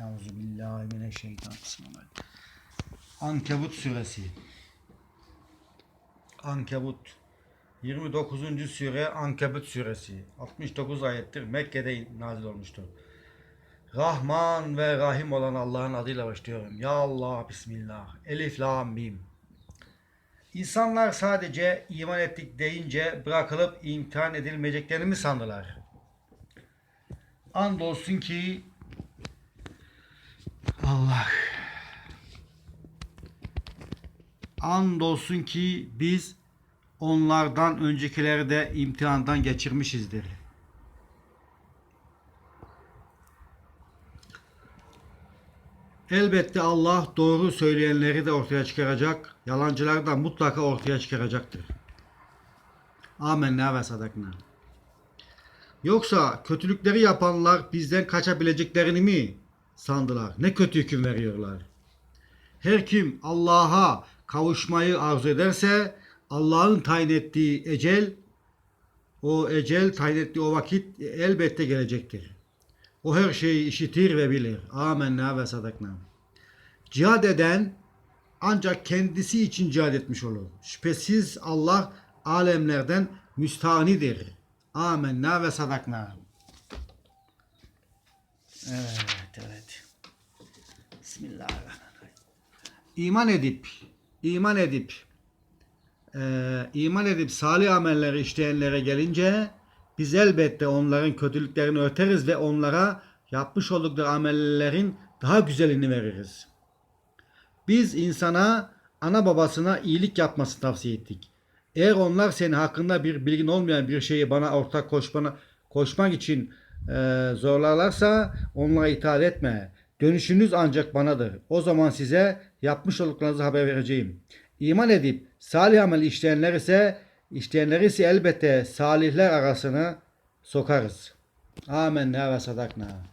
Euzubillahimineşşeytanirracim. Bismillahirrahmanirrahim. Ankebut suresi. Ankebut 29. sure Ankebut suresi. 69 ayettir. Mekke'de nazil olmuştur. Rahman ve Rahim olan Allah'ın adıyla başlıyorum. Ya Allah Bismillah. Elif Lam Mim. İnsanlar sadece iman ettik deyince bırakılıp imtihan edilmeyeceklerini mi sandılar? Andolsun ki Allah Andolsun ki biz onlardan öncekileri de imtihandan geçirmişizdir. Elbette Allah doğru söyleyenleri de ortaya çıkaracak, yalancıları da mutlaka ortaya çıkaracaktır. Amenna ve sadakna. Yoksa kötülükleri yapanlar bizden kaçabileceklerini mi sandılar? Ne kötü hüküm veriyorlar. Her kim Allah'a kavuşmayı arzu ederse Allah'ın tayin ettiği ecel o ecel tayin ettiği o vakit elbette gelecektir. O her şeyi işitir ve bilir. Amenna ve sadakna. Cihad eden ancak kendisi için cihad etmiş olur. Şüphesiz Allah alemlerden müstahnidir. Amenna ve sadakna. Evet. Bismillahirrahmanirrahim. İman edip, iman edip, eee, iman edip salih amelleri işleyenlere gelince biz elbette onların kötülüklerini örteriz ve onlara yapmış oldukları amellerin daha güzelini veririz. Biz insana ana babasına iyilik yapmasını tavsiye ettik. Eğer onlar senin hakkında bir bilgin olmayan bir şeyi bana ortak koşmana, koşmak için e, zorlarlarsa onlara itaat etme. Dönüşünüz ancak banadır. O zaman size yapmış olduklarınızı haber vereceğim. İman edip salih amel işleyenler ise işleyenleri ise elbette salihler arasına sokarız. Amenna ve sadakna.